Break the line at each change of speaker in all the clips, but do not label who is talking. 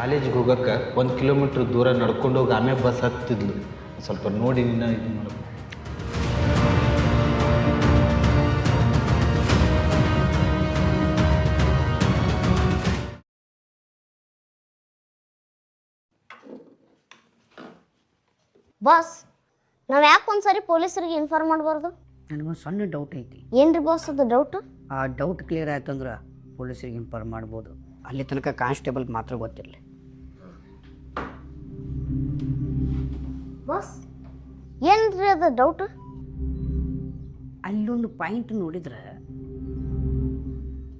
ಕಾಲೇಜಿಗೆ ಹೋಗೋಕೆ ಒಂದು ಕಿಲೋಮೀಟ್ರ್ ದೂರ ನಡ್ಕೊಂಡು ಹೋಗಿ ಆಮೇಲೆ ಬಸ್ ಹತ್ತಿದ್ಲು. ಸ್ವಲ್ಪ ನೋಡಿ ನಿನ್ನ ಇದು ಮಾಡು.
ಬಾಸ್ ನಾವು ಯಾಕೆ ಒಂದ್ಸರಿ ಪೊಲೀಸರಿಗೆ ಇನ್ಫಾರ್ಮ್ ಮಾಡಬಾರ್ದು?
ನನಗೊಂದು ಸಣ್ಣ ಡೌಟ್ ಐತಿ.
ಏನ್ರಿ ಬಾಸ್ ಅದು ಡೌಟ್
ಆ ಡೌಟ್ ಕ್ಲಿಯರ್ ಆಯ್ತು ಅಂದ್ರೆ ಪೊಲೀಸರಿಗೆ ಇನ್ಫಾರ್ಮ್ ಮಾಡ್ಬೋದು. ಅಲ್ಲಿ ತನಕ ಕಾನ್ಸ್ಟೇಬಲ್ ಮಾತ್ರ ಗೊತ್ತಿರಲಿ.
ಬಾಸ್ ಏನ್ರಿ ಅದು ಡೌಟ್
ಅಲ್ಲೊಂದು ಪಾಯಿಂಟ್ ನೋಡಿದ್ರೆ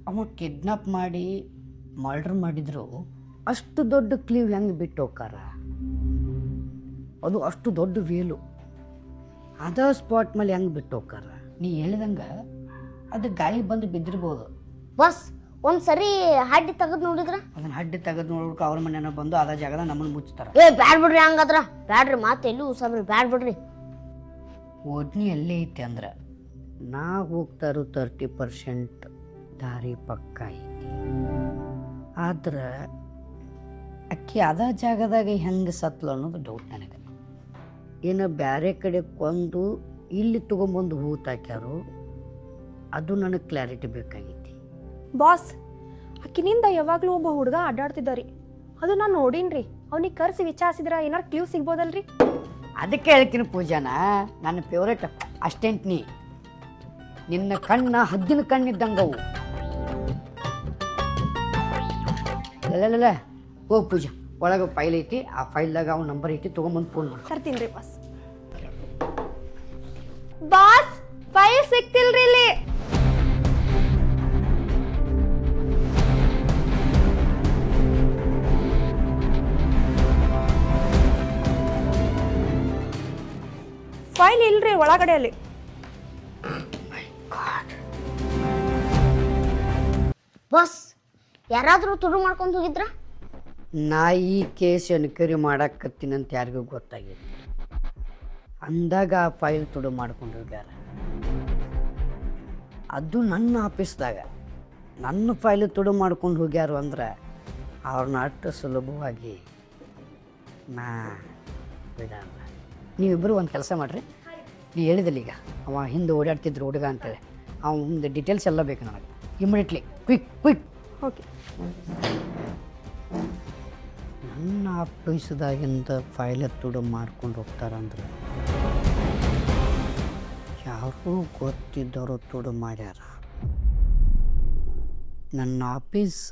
ಅವ ಕಿಡ್ನಾಪ್ ಮಾಡಿ ಮರ್ಡರ್ ಮಾಡಿದ್ರು ಅಷ್ಟು ದೊಡ್ಡ ಕ್ಲೀವ್ ಹೆಂಗೆ ಬಿಟ್ಟು ಹೋಗ್ತಾರ ಅದು ಅಷ್ಟು ದೊಡ್ಡ ವೇಲು ಅದ ಸ್ಪಾಟ್ ಮೇಲೆ ಹೆಂಗೆ ಬಿಟ್ಟು ಹೋಗ್ತಾರ ನೀ ಹೇಳಿದಂಗೆ ಅದು ಗಾಳಿ ಬಂದು ಬಿದ್ದಿರ್ಬೋದು.
ಬಾಸ್ ಒಂದ್ಸರಿ ಹಡ್ಡಿ ತೆಗೆದು ನೋಡಿದ್ರ?
ಅದನ್ನ ಹಡ್ಡಿ ತೆಗೆದು ನೋಡ್ಬೇಕು ಅವ್ರ ಮನೆನ ಬಂದು ಅದ ಜಾಗದ ನಮ್ಮನ್ನ ಮುಚ್ತಾರ.
ಏ ಬ್ಯಾಡ್ ಬಿಡ್ರಿ ಹಂಗದ್ರ. ಬ್ಯಾಡ್ರಿ ಮಾತು ಎಲ್ಲಿ ಉಸಾಬ್ರಿ ಬ್ಯಾಡ್ ಬಿಡ್ರಿ.
ಓದ್ನಿ ಎಲ್ಲೇ ಐತಿ ಅಂದ್ರೆ ನಾ ಹೋಗ್ತಾರು ತರ್ಟಿ ಪರ್ಸೆಂಟ್ ದಾರಿ ಪಕ್ಕ ಐತಿ. ಆದ್ರೆ ಅಕ್ಕಿ ಅದ ಜಾಗದಾಗ ಹೆಂಗೆ ಸತ್ಲು ಅನ್ನೋದು ಡೌಟ್ ನನಗೆ. ಏನು ಬೇರೆ ಕಡೆ ಕೊಂದು ಇಲ್ಲಿ ತಗೊಂಬಂದು ಹೂತಾಕ್ಯಾರು ಅದು ನನಗೆ ಕ್ಲಾರಿಟಿ ಬೇಕಾಗೈತಿ
ಬಾಸ್ ಆಕಿನಿಂದ ಯಾವಾಗಲೂ ಒಬ್ಬ ಹುಡುಗ ಅಡ್ಡಾಡ್ತಿದ್ದಾರಿ. ಅದು ನಾನು ನೋಡೀನ್ರಿ. ಅವ್ನಿಗೆ ಕರ್ಸಿ ವಿಚಾರಿಸಿದ್ರ ಏನಾರು ಕ್ಲೀವ್ ಸಿಗ್ಬೋದಲ್ರಿ?
ಅದಕ್ಕೆ ಹೇಳ್ತೀನಿ ಪೂಜಾನ ನನ್ನ ಫೇವ್ರೇಟ್ ಅಷ್ಟೆಂಟ್ ನೀ. ನಿನ್ನ ಕಣ್ಣ ಹದ್ದಿನ ಕಣ್ಣಿದ್ದಂಗವು. ಅಲ್ಲ ಹೋಗ್ ಪೂಜಾ. ಒಳಗೆ ಫೈಲ್ ಐತಿ ಆ ಫೈಲ್ದಾಗ ಅವ್ನ ನಂಬರ್ ಐತಿ ತೊಗೊಂಬಂದು ಫೋನ್ ಮಾಡಿ.
ತರ್ತೀನಿ ರೀ ಬಾಸ್. ಬಾಸ್ ಫೈಲ್ ಸಿಕ್ತಿಲ್ರಿ ಇಲ್ಲಿ. ಫೈಲ್ ಇಲ್ರಿ ಒಳಗಡೆ ಅಲ್ಲಿ
ಬಸ್ ಯಾರಾದರೂ ತುಡು ಮಾಡ್ಕೊಂಡು ಹೋಗಿದ್ರ?
ನಾ ಈ ಕೇಸ್ ಎನ್ಕ್ವೈರಿ ಮಾಡಾಕತ್ತೀನಿ ಅಂತ ಯಾರಿಗೂ ಗೊತ್ತಾಗಿಲ್ಲ. ಅಂದಾಗ ಆ ಫೈಲ್ ತುಡು ಮಾಡ್ಕೊಂಡು ಹೋಗ್ಯಾರ ಅದು ನನ್ನ ಆಫೀಸ್ದಾಗ. ನನ್ನ ಫೈಲ್ ತುಡು ಮಾಡ್ಕೊಂಡು ಹೋಗ್ಯಾರು ಅಂದ್ರೆ ಅವ್ರನ್ನ ಅಷ್ಟು ಸುಲಭವಾಗಿ ನಾ ಬಿಡಲ್ಲ. ನೀವಿಬ್ಬರು ಒಂದು ಕೆಲಸ ಮಾಡಿರಿ. ನೀ ಹೇಳಿದಿಲ್ಲ ಈಗ. ಅವ ಹಿಂದೆ ಓಡಾಡ್ತಿದ್ರು ಹುಡುಗ ಅಂತೇಳಿ. ಒಂದು ಡೀಟೇಲ್ಸ್ ಎಲ್ಲ ಬೇಕು ನನಗೆ ಇಮಿಡಿಯೇಟ್ಲಿ ಕ್ವಿಕ್ ಕ್ವಿಕ್
ಓಕೆ
ನನ್ನ ಆಫೀಸ್ದಾಗಿಂದ ಫೈಲ್ ತುಡು ಮಾಡ್ಕೊಂಡು ಹೋಗ್ತಾರಂದ್ರೆ ಯಾರು ಗೊತ್ತಿದ್ದವರು ತುಡು ಮಾಡ್ಯಾರ? ನನ್ನ ಆಫೀಸ್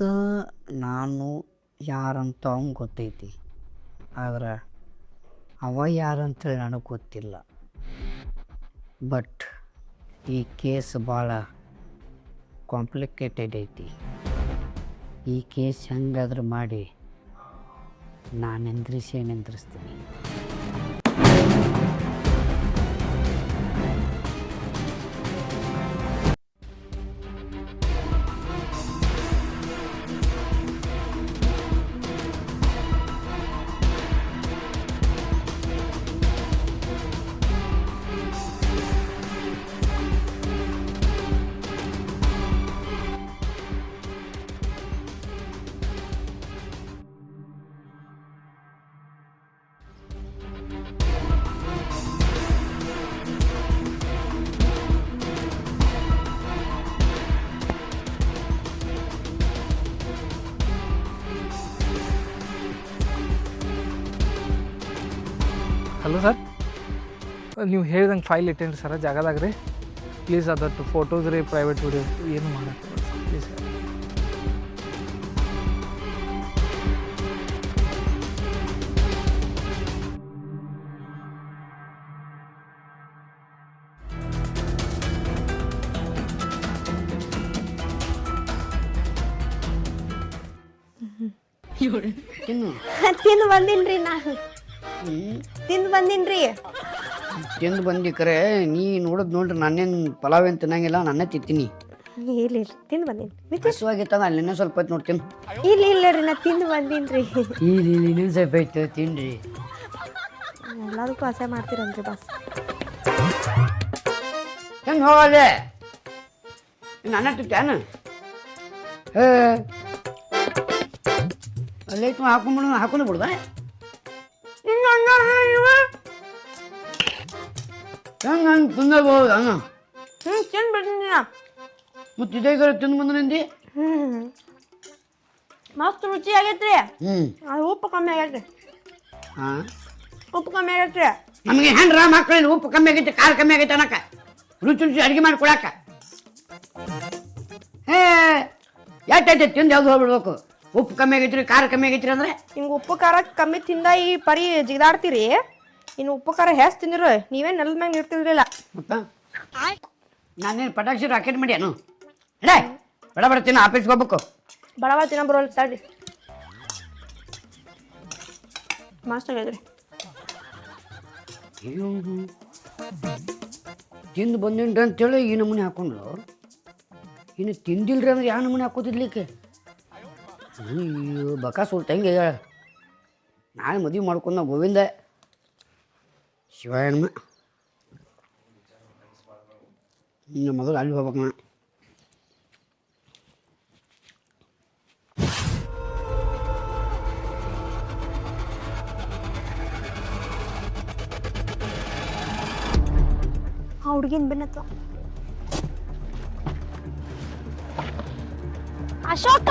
ನಾನು ಯಾರಂತ ಅವ್ನು ಗೊತ್ತೈತಿ. ಆದ್ರೆ ಅವ ಯಾರಂತೇಳಿ ನನಗೆ ಗೊತ್ತಿಲ್ಲ. ಬಟ್ ಈ ಕೇಸ್ ಭಾಳ ಕಾಂಪ್ಲಿಕೇಟೆಡ್ ಐತಿ. ಈ ಕೇಸ್ ಹೆಂಗಾದ್ರೂ ಮಾಡಿ ನಾನು ನಿಂದ್ರಿಸಿ ನಿಂದ್ರಿಸ್ತೀನಿ.
ನೀವು ಹೇಳ್ದಂಗೆ ಫೈಲ್ ಇಟ್ಟೇನ್ರಿ ಸರ್ ಜಾಗದಾಗ ರೀ. ಪ್ಲೀಸ್ ಅದಟ್ಟು ಫೋಟೋಸ್ ರೀ ಪ್ರೈವೇಟ್ ವಿಡಿಯೋಸ್ ಏನು ಮಾಡಕ್ಕೆ ಪ್ಲೀಸ್
ತಿಂದು ಬಂದಿನ್ರಿ ನಾನು. ತಿಂದು ಬಂದಿನ್ರಿ.
ತಿಂದು ಬಂದಿ ಕರೆ ನೀ ನೋಡೋದು ನೋಡ್ರಿ ನಾನೇನು ಪಲಾವ್ ಏನು ತಿನ್ನಂಗಿಲ್ಲ ನಾನೇ ತಿಂತೀನಿ.
ಇಲ್ಲ ಇಲ್ಲ ತಿಂದು ಬಂದೀನಿ.
ಹಸುವಾಗಿತ್ತದ ಅಲ್ಲಿ ಇನ್ನೂ ಸ್ವಲ್ಪ ಹೊತ್ತು ನೋಡ್ತೀನಿ.
ಇಲ್ಲ ಇಲ್ಲ ರೀ ನಾ ತಿಂದು ಬಂದೀನ್ರಿ.
ಇಲ್ಲಿ ಇಲ್ಲಿ ಇನ್ನೊಂದು ಸ್ವಲ್ಪ ಐತೆ ತಿನ್ರಿ.
ಎಲ್ಲದಕ್ಕೂ ಆಸೆ ಮಾಡ್ತೀರನ್ರಿ ಬಾಸ್.
ಹೆಂಗೆ ಹೋಗದೆ? ನನ್ನ ತಿಂತೇನು? ಏ ಅಲ್ಲೈತು ಹಾಕೊಂಡ್ಬಿಡು ಹಾಕೊಂಡು ಬಿಡ್ದ? ಹಂಗೆ ತಿನ್ನಬಹುದು ಅನ್ನ
ಹ್ಞೂ ತಿಂದು ಬಿಡ್ತೀನಿ
ಮತ್ತು ಇದೇ ತಿಂದು ಬಂದ್ರಿಂದಿ
ಹ್ಞೂ ಮಸ್ತ್ ರುಚಿ ಆಗೈತ್ರಿ
ಹ್ಞೂ
ಅದು ಉಪ್ಪು ಕಮ್ಮಿ ಆಗೈತ್ರಿ
ಹಾಂ
ಉಪ್ಪು ಕಮ್ಮಿ ಆಗೈತ್ರಿ
ನಮಗೆ ಹೆಣ್ರ ಮಕ್ಕಳಲ್ಲಿ ಉಪ್ಪು ಕಮ್ಮಿ ಆಗೈತೆ ಖಾರ ಕಮ್ಮಿ ಆಗೈತೆ ಅನ್ನಕ ರುಚಿ ರುಚಿ ಅಡುಗೆ ಮಾಡಿ ಕೊಡಾಕ ಹೇ ಎಟ್ಟೈತೆ ತಿಂದು ಯಾವ್ದು ಹೋಗ್ಬಿಡ್ಬೇಕು ಉಪ್ಪು ಕಮ್ಮಿ ಆಗೈತ್ರಿ ಖಾರ ಕಮ್ಮಿ ಆಗೈತ್ರಿ ಅಂದ್ರೆ
ಹಿಂಗೆ ಉಪ್ಪು ಖಾರ ಕಮ್ಮಿ ತಿಂದ ಈ ಪರಿ ಜಿಗಿದಾಡ್ತೀರಿ ಇನ್ನು ಉಪಕಾರ ಹೆಸ್ ತಿಂದಿರು. ನೀವೇ ನೆಲದ ಮ್ಯಾಗ ನಿರ್ತಿರ್ಲಿಲ್ಲ
ಮತ್ತ? ನಾನೇನು ಪಟಾಕ್ಷಿ ರಾಕೆಟ್ ಮಾಡ್ಯಾನು? ಹೇಳ ಬಡ ಬಡ ತಿನ್ನ ಆಫೀಸ್ಗೆ ಹೋಗ್ಬೇಕು.
ಬಡವ ತಿನ್ನ ಬರೋಲ್ಲ ತಡ್ರಿ. ಮಸ್ತ್
ತಿಂದು ಬಂದಿನ್ರಿ ಅಂತೇಳಿ ಈ ನಮೂನೆ ಹಾಕೊಂಡ್ಲು ಇನ್ನು ತಿಂದಿಲ್ರಿ ಅಂದ್ರೆ ಯಾವ ನಮೂನೆ ಹಾಕೋತಿದ್ಲಿಕ್ಕೆ? ಅಯ್ಯೋ ಬಕಾಸ್ ಹೆಂಗೆ ಹೇಳ ನಾಳೆ ಮದುವೆ ಮಾಡ್ಕೊಂಡ ಗೋವಿಂದ. ಶಿವಾಯಣ್ಣ ಇನ್ನು ಮೊದಲು ಅಲ್ಲಿ ಹೋಗ್ಬೇಕು ನಾ
ಆ ಹುಡುಗಿನ ಬೆನ್ನತ್ತ ಅಶೋಕ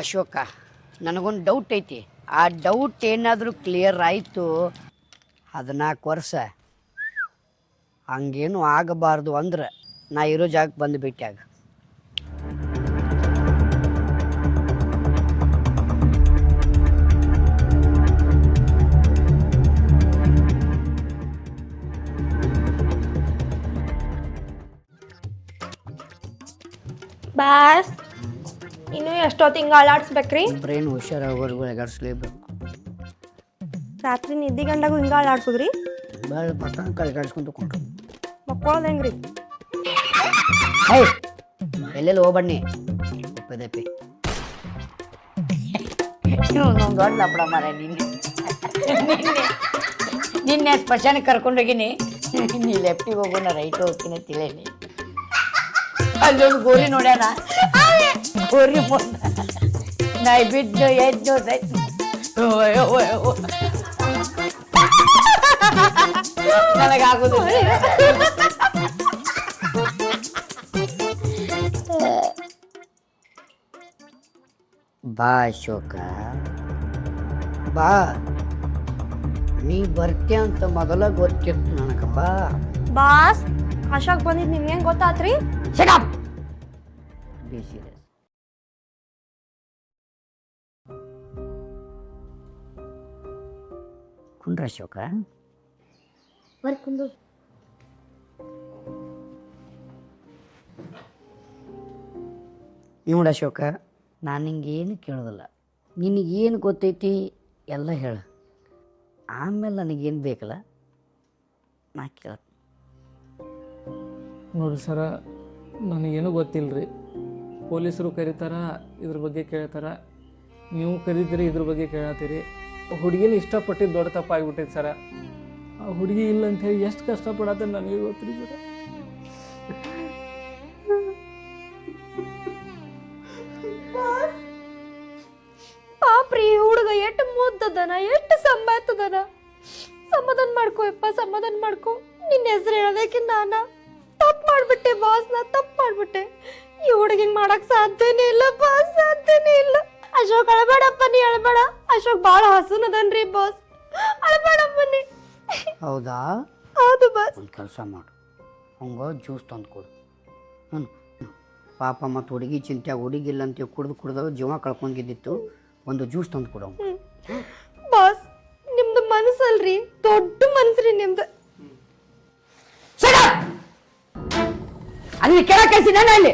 ಅಶೋಕ, ನನಗೊಂದು ಡೌಟ್ ಐತಿ. ಆ ಡೌಟ್ ಏನಾದರೂ ಕ್ಲಿಯರ್ ಆಯಿತು, ಹದಿನಾಲ್ಕು ವರ್ಷ. ಹಂಗೇನು ಆಗಬಾರ್ದು ಅಂದ್ರೆ ನಾ ಇರೋ ಜಾಗಕ್ಕೆ ಬಂದು ಭೇಟಿಯಾಗ
ಬಾಸ್ ಇನ್ನು ಎಷ್ಟೊತ್ತು ಹಿಂಗೆ ಅಳಾಡ್ಸ್ಬೇಕ್ರಿ
ಬ್ರೈನ್ ಹುಷಾರಾಗೋರ್ಗು ಎಗಾಡ್ಸ್ಲೇಬೇಕು
ರಾತ್ರಿ ನಿದ್ದೆ ಗಂಡಾಗೂ ಹಿಂಗೆ ಅಳಾಡ್ಸೋದ್ರಿ
ಭಾಳ ಪಟ್ಟಣ ಕಳ್ಕಾಡ್ಸ್ಕೊಂತ ಕೊಂಡ್ರು
ಮಕ್ಕಳದ ಹೆಂಗ್ರಿ?
ಹೈ ಎಲ್ಲೆಲ್ಲಿ ಹೋಗ್ಬಣ್ಣಿ ಒಂದು ದೊಡ್ಡ ಲಪಡ ಮಾರ ನಿನ್ನೆ. ನಿನ್ನೆ ನಿನ್ನೆ ಸ್ಮಶಾನಕ್ಕೆ ಕರ್ಕೊಂಡೋಗಿನಿ ನೀ ಲೆಫ್ಟಿಗೆ ಹೋಗೋಣ ರೈಟ್ ಹೋಗ್ತೀನಿ ತಿಳಿಯಲಿ ಅಲ್ಲೊಂದು ಗೋಲಿ ನೋಡ್ಯಾನ. ಗೋರಿ ಮುಂದ ನಾ ಬಿದ್ದು ಎದ್ದು ನನಗಾಗೋದಿಲ್ಲ ಬಾ ಅಶೋಕ ಬಾ ನೀ ಬರ್ತೀಯ ಅಂತ ಮೊದಲ ಗೊತ್ತಿತ್ತು ನನಗೆ ಬಾ
ಬಾಸ್ ಅಶೋಕ್ ಬಂದಿದ್ ನಿಮ್ಗೆ ಹೆಂಗ್ ಗೊತ್ತಾತ್ರಿ
ಶಟಪ್ ಕುಂಡ್ರ ಅಶೋಕ?
ಬರ್ಕೊಂಡು
ನೋಡ ಅಶೋಕ ನಾನು ನಿಂಗೆ ಏನು ಕೇಳೋದಿಲ್ಲ. ನಿನಗೇನು ಗೊತ್ತೈತಿ ಎಲ್ಲ ಹೇಳು. ಆಮೇಲೆ ನನಗೇನು ಬೇಕಲ್ಲ ನಾ ಕೇಳ
ನೋಡ್ರಿ ಸರ ನನಗೇನು ಗೊತ್ತಿಲ್ಲ ರೀ ಪೊಲೀಸರು ಕರೀತಾರ ಇದ್ರ ಬಗ್ಗೆ ಕೇಳ್ತಾರ. ನೀವು ಕರೀತೀರಿ ಇದ್ರ ಬಗ್ಗೆ ಕೇಳತ್ತೀರಿ. ಹುಡುಗಿನ ಇಷ್ಟಪಟ್ಟಿದ್ದು ದೊಡ್ಡ ತಪ್ಪಾಗ್ಬಿಟ್ಟೈತೆ ಸರ. ಆ ಹುಡುಗಿ ಇಲ್ಲ ಅಂತ ಹೇಳಿ ಎಷ್ಟು ಕಷ್ಟಪಡತ್ತೆ ನನಗೆ ಗೊತ್ತಿರಿ ಸರ.
ಪಾಪ್ರಿ ಹುಡುಗ ಎಷ್ಟು ಮುದ್ದದನ, ಎಷ್ಟು ಸಂಬಾತದನ. ಸಮಾಧಾನ ಮಾಡ್ಕೋ ಯಪ್ಪ, ಸಮಾಧಾನ ಮಾಡ್ಕೋ. ನಿನ್ನ ಹೆಸರು ಹೇಳೋದಕ್ಕೆ ನಾನ ತಪ್ಪು ಮಾಡ್ಬಿಟ್ಟೆ ಬಾಸ್ ನಾ ತಪ್ಪು ಮಾಡ್ಬಿಟ್ಟೆ. ಈ ಹುಡುಗಿನ ಮಾಡಕ್ ಸಾಧ್ಯನೇ ಇಲ್ಲ ಬಾಸ್ ಸಾಧ್ಯನೇ ಇಲ್ಲ. ಅಶೋಕ್, ಅಳಬೇಡಪ್ಪ, ನೀ ಅಳಬೇಡ. ಅಶೋಕ್ ಬಹಳ ಹಸುನದನ್ರಿ ಬಾಸ್ ಅಳಬೇಡ ಬನ್ನಿ.
ಹೌದಾ?
ಹೌದು ಬಾಸ್
ಒಂದು ಕೆಲಸ ಮಾಡು. ಅವಂಗ ಜ್ಯೂಸ್ ತಂದು ಕೊಡು. ಹ್ಞೂ ಪಾಪ ಮತ್ತು ಹುಡುಗಿ ಚಿಂತೆ ಹುಡುಗಿಲ್ಲ ಅಂತ ಕುಡ್ದು ಕುಡ್ದು ಜೀವ ಕಳ್ಕೊಂಡಿದ್ದಿತ್ತು ಒಂದು ಜ್ಯೂಸ್ ತಂದು ಕೊಡು ಅವ್ನ್ಗೆ.
ಬಾಸ್ ನಿಮ್ದು ಮನಸ್ಸಲ್ರಿ? ದೊಡ್ಡ ಮನಸ್ರಿ ನಿಮ್ದು.
ಅಲ್ಲಿ ಕೆಳ ಕೆಲಸ ನಾನು ಅಲ್ಲಿ.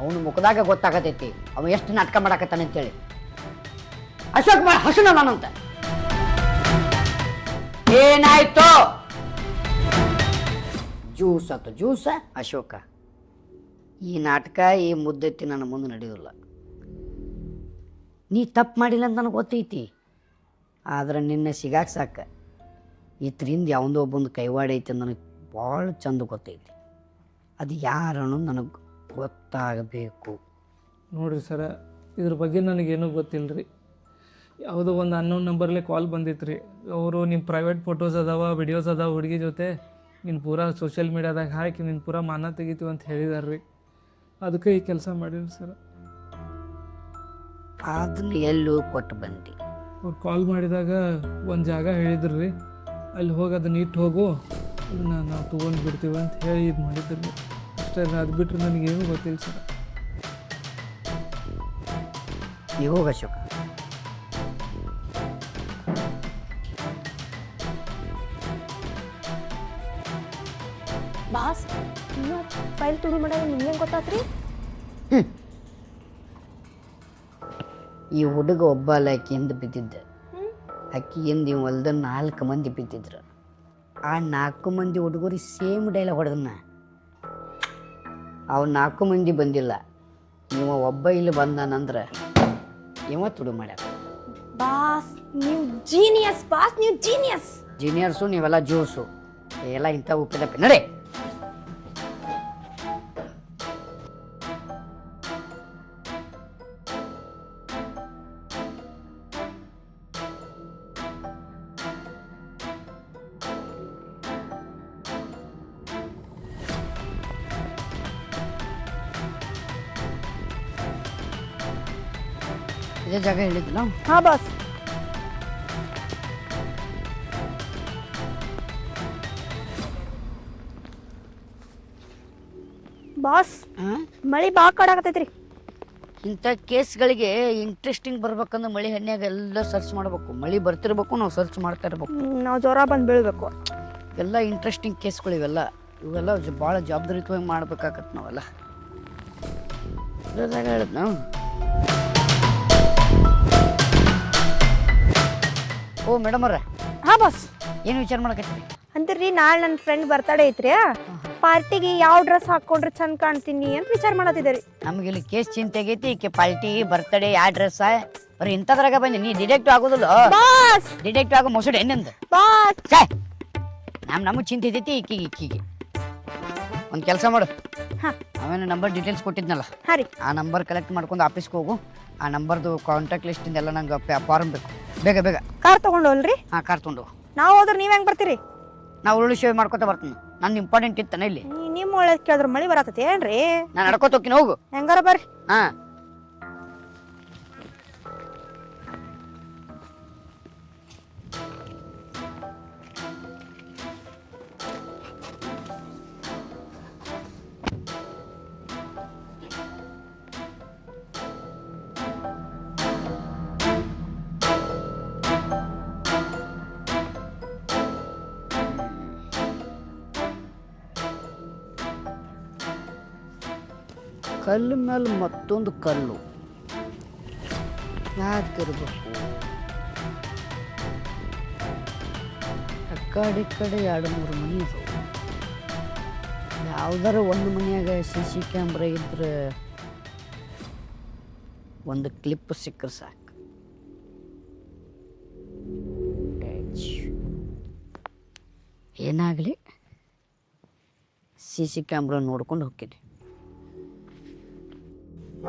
ಅವನು ಮುಖದಾಗ ಗೊತ್ತಾಗತೈತಿ. ಅವ ಎಷ್ಟು ನಾಟಕ ಮಾಡಾಕತ್ತಾನೆ ಅಂತೇಳಿ ಅಶೋಕ್ ಭಾಳ ಹಸುನ ನಾನಂತ ಏನಾಯ್ತು? ಜ್ಯೂಸ್ ಆತು ಜ್ಯೂಸ? ಅಶೋಕ ಈ ನಾಟಕ ಈ ಮುದ್ದೆತ್ತಿ ನನ್ನ ಮುಂದೆ ನಡೆಯೋಲ್ಲ ನೀ ತಪ್ಪು ಮಾಡಿಲ್ಲ ಅಂತ ನನಗೆ ಗೊತ್ತೈತಿ. ಆದ್ರೆ ನಿನ್ನ ಸಿಗಾಕ್ ಸಾಕ. ಇದ್ರಿಂದ ಯಾವುದೋ ಒಬ್ಬೊಂದು ಕೈವಾಡ ಐತಿ ಅಂತ ನನಗೆ ಭಾಳ ಚಂದ ಗೊತ್ತೈತಿ. ಅದು ಯಾರನ್ನು ನನಗೆ ಗೊತ್ತಾಗಬೇಕು.
ನೋಡಿರಿ ಸರ ಇದ್ರ ಬಗ್ಗೆ ನನಗೇನೂ ಗೊತ್ತಿಲ್ಲ ರೀ ಯಾವುದೋ ಒಂದು ಅನ್ನೋನ್ ನಂಬರ್ಲೆ ಕಾಲ್ ಬಂದಿತ್ತು ರೀ ಅವರು ನಿಮ್ಮ ಪ್ರೈವೇಟ್ ಫೋಟೋಸ್ ಅದಾವ ವಿಡಿಯೋಸ್ ಅದಾವ ಹುಡುಗಿ ಜೊತೆ ನೀನು ಪೂರಾ ಸೋಷಿಯಲ್ ಮೀಡ್ಯಾದಾಗ ಹಾಕಿ ನೀನು ಪೂರಾ ಮಾನ ತೆಗಿತೀವಿ ಅಂತ ಹೇಳಿದಾರೆ ರೀ ಅದಕ್ಕೆ ಈ ಕೆಲಸ ಮಾಡೀನಿ ಸರ್.
ಅದನ್ನ ಎಲ್ಲೂ ಕೊಟ್ಟು ಬಂದು.
ಅವ್ರು ಕಾಲ್ ಮಾಡಿದಾಗ ಒಂದು ಜಾಗ ಹೇಳಿದ್ರು. ರೀ ಅಲ್ಲಿ ಹೋಗಿ ಅದನ್ನ ಇಟ್ಟು ಹೋಗು ಅದನ್ನ ನಾವು ತೊಗೊಂಡು ಬಿಡ್ತೀವಿ ಅಂತ ಹೇಳಿ ಇದು ಮಾಡಿದ್ರು. ರೀ ಅಷ್ಟೇ ಅದು ಬಿಟ್ಟರೆ ನನಗೇನು ಗೊತ್ತಿಲ್ಲ ಸರ್.
ಹೋಗ ಅಶೋಕ
ಬಾಸ್ ಇನ್ನ ಫೈಲ್ ತುಡಿ ಮಾಡೋದು ನಿಮ್ಗೆ ಗೊತ್ತಾತ್ರಿ?
ಈ ಹುಡುಗ ಒಬ್ಬ ಅಲ್ಲ ಆಕಿಯಿಂದ ಬಿದ್ದಿದ್ದ. ಆಕಿಯಿಂದ ಇವ್ ಹೊಲ್ದ ನಾಲ್ಕು ಮಂದಿ ಬಿದ್ದಿದ್ರು. ಆ ನಾಲ್ಕು ಮಂದಿ ಹುಡುಗರು ಸೇಮ್ ಡೈಲಾಗ್ ಹೊಡೆದನ್ನ. ಅವ್ ನಾಲ್ಕು ಮಂದಿ ಬಂದಿಲ್ಲ. ನೀವು ಒಬ್ಬ ಇಲ್ಲಿ ಬಂದಾನಂದ್ರೆ ಇವ ತುಡು ಮಾಡ್ಯಾರ
ಬಾಸ್ ನೀವು ಜೀನಿಯಸ್ ಬಾಸ್ ನೀವು ಜೀನಿಯಸ್
ಜೀನಿಯರ್ಸು ನೀವೆಲ್ಲ ಜ್ಯೂಸು ಎಲ್ಲ ಇಂಥ ಉಪ್ಪಿದಪ್ಪಿ ನಡೆ. ಹೇಳಿದ್ದಿಲ್ಲ
ಹಾ? ಬಾಸ್ ಮಳಿ ಬಾ ಕಡಾಕತೈತ್ರಿ
ಇಂಥ ಕೇಸ್ಗಳಿಗೆ ಇಂಟ್ರೆಸ್ಟಿಂಗ್ ಬರ್ಬೇಕಂದ್ರೆ ಮಳೆ ಹನ್ಯಾಗ ಎಲ್ಲ ಸರ್ಚ್ ಮಾಡ್ಬೇಕು. ಮಳಿ ಬರ್ತಿರ್ಬೇಕು ನಾವು ಸರ್ಚ್ ಮಾಡ್ತಾ ಇರ್ಬೇಕು.
ನಾವು ಜ್ವರ ಬಂದು ಬೀಳ್ಬೇಕು.
ಎಲ್ಲ ಇಂಟ್ರೆಸ್ಟಿಂಗ್ ಕೇಸ್ಗಳು ಇವೆಲ್ಲ. ಇವೆಲ್ಲ ಜ ಭಾಳ ಜವಾಬ್ದಾರಿಯುತವಾಗಿ ಮಾಡ್ಬೇಕಾಗತ್ತೆ ನಾವೆಲ್ಲ. ಇದ್ರದಾಗ ಹೇಳಿದ್ ನಾವು ಓ ಮೇಡಮ್ ಅವ್ರೆ.
ಹಾ ಬಾಸ್
ಏನು ವಿಚಾರ ಮಾಡಕತ್ತೀರಿ?
ಅಂತೀರಿ ನಾಳೆ ನನ್ನ ಫ್ರೆಂಡ್ ಬರ್ತಡೇ ಐತ್ರಿ. ಪಾರ್ಟಿಗೆ ಯಾವ ಡ್ರೆಸ್ ಹಾಕೊಂಡ್ರೆ ಚಂದ ಕಾಣ್ತೀನಿ ಅಂತ ವಿಚಾರ ಮಾಡತ್ತಿದ್ದೀರಿ
ನಮ್ಗೆ ಇಲ್ಲಿ ಕೇಸ್ ಚಿಂತೆ ಆಗೈತಿ ಈಕೆ ಪಾರ್ಟಿ ಬರ್ತಡೇ ಯಾವ ಡ್ರೆಸ್ ಬರೀ ಇಂಥದ್ರಾಗ ಬನ್ನಿ ನೀ ಡಿಡೆಕ್ಟ್ ಆಗೋದಿಲ್ಲ.
ಬಾಸ್
ಡಿಡೆಕ್ಟ್ ಆಗೋ ಮೊಸಡು ಹೆಣ್ಣಿಂದ
ಬಾಸ್
ಛೇ! ನಮ್ಮ ನಮಗೆ ಚಿಂತೆ ಐತಿ ಈಕಿಗೆ ಈಕಿಗೆ. ಒಂದು ಕೆಲಸ ಮಾಡು.
ಹಾ.
ಅವೇನು ನಂಬರ್ ಡೀಟೇಲ್ಸ್ ಕೊಟ್ಟಿದ್ನಲ್ಲ.
ಹಾಂ ರೀ.
ಆ ನಂಬರ್ ಕಲೆಕ್ಟ್ ಮಾಡ್ಕೊಂಡು ಆಫೀಸ್ಗೆ ಹೋಗು. ಆ ನಂಬರ್ದು ಕಾಂಟ್ಯಾಕ್ಟ್ ಲಿಸ್ಟಿಂದೆಲ್ಲ ನಂಗೆ ಫಾರ್ಮ್ ಬೇಕು. ಬೇಗ ಬೇಗ.
ಕಾರ್ ತಗೊಂಡೋಲ್ರಿ
ಹಾಂ ಕಾರ್ ತೊಗೊಂಡು ಹೋಗು.
ನಾವು ಹೋದ್ರೆ ನೀವು ಹೆಂಗೆ ಬರ್ತೀರಿ?
ನಾವು ಉರುಳು ಸೇವೆ ಮಾಡ್ಕೊತ ಬರ್ತೀನಿ. ನನ್ನ ಇಂಪಾರ್ಟೆಂಟ್ ಇತ್ತಾನೆ ಇಲ್ಲಿ?
ನೀ- ನಿಮ್ಮ ಒಳ್ಳೇದ್ ಕೇಳಿದ್ರೆ ಮಳಿ ಬರತೈತಿ ಏನ್ರಿ
ನಾನು ನಡ್ಕೊತ ಹೋಗ್ತೀನಿ ಹೋಗು.
ಹೆಂಗಾರ ಬರ್ರಿ?
ಹಾಂ. ಕಲ್ಲು ಮೇಲೆ ಮತ್ತೊಂದು ಕಲ್ಲು. ಯಾಕಿರ್ಬೇಕು ಆ ಕಡೆ ಕಡೆ ಎರಡು ಮೂರು ಮನೆ ಇದಾವೆ. ಯಾವ್ದಾರ ಒಂದು ಮನೆಯಾಗ ಸಿ ಸಿ ಕ್ಯಾಮ್ರಾ ಇದ್ರೆ ಒಂದು ಕ್ಲಿಪ್ ಸಿಕ್ಕರೆ ಸಾಕು. ಏನಾಗಲಿ? ಸಿ ಸಿ ಕ್ಯಾಮ್ರಾ ನೋಡ್ಕೊಂಡು ಹೋಗ್ತೀನಿ. ಅಕ್ಕಿನ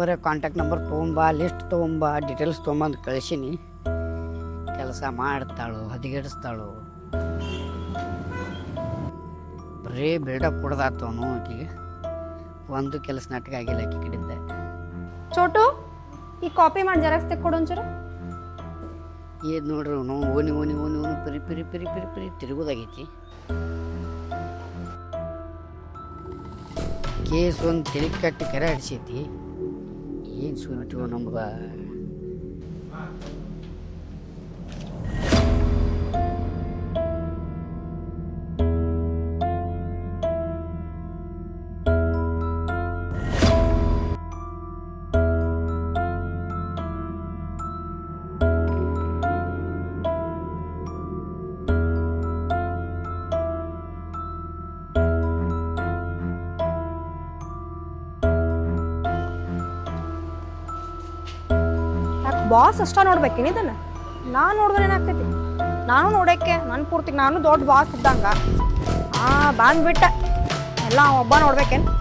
ಬರೋ ಕಾಂಟ್ಯಾಕ್ಟ್ ನಂಬರ್ ತೊಗೊಂಬ ಲಿಸ್ಟ್ ತೊಗೊಂಬ ಡೀಟೇಲ್ಸ್ ತೊಗೊಂಬಂದು ಕಳಿಸೀನಿ. ಕೆಲಸ ಮಾಡ್ತಾಳು, ಹದಿಗೆಡಿಸ್ತಾಳು. ಬರೀ ಬಿಲ್ಡಪ್ ಕೊಡ್ದಾತವನು ಆಕಿಗೆ. ಒಂದು ಕೆಲಸ ನಾಟಕ ಆಗಿಲ್ಲ ಆಕಿ ಕಡಿಂದ
ಚೋಟು, ಈ ಕಾಪಿ ಮಾಡಿ ಜೆರಾಕ್ಸ್ ತೆಕ್ಕೊಡು ಒಂಚೂರು.
ಏನು ನೋಡ್ರಿ ಅವನು? ಓನಿ ಓನಿ ಓನಿ ಓನಿ, ಪರಿ ಪರಿ ಪರಿ ಪರಿ ಪರಿ ತಿರುಗೋದಾಗೈತಿ. ಕೇಸ್ ಒಂದು ತಲೆ ಕಟ್ಟಿ ಕರೆ ಹಡ್ಸೈತಿ ಏನು ಸುರಿಟಿವ ನಮ್ಗೆ
ಬಾಸ್ ಅಷ್ಟ ನೋಡ್ಬೇಕೇನು ಇದನ್ನ? ನಾನು ನೋಡಿದ್ರೆ ಏನಾಗ್ತೈತಿ? ನಾನು ನೋಡಕ್ಕೆ ನನ್ನ ಪೂರ್ತಿಗೆ ನಾನು ದೊಡ್ಡ ಬಾಸ್ ಇದ್ದಂಗ. ಆ, ಬಂದ್ಬಿಟ್ಟ. ಎಲ್ಲ ಒಬ್ಬ ನೋಡ್ಬೇಕೇನು?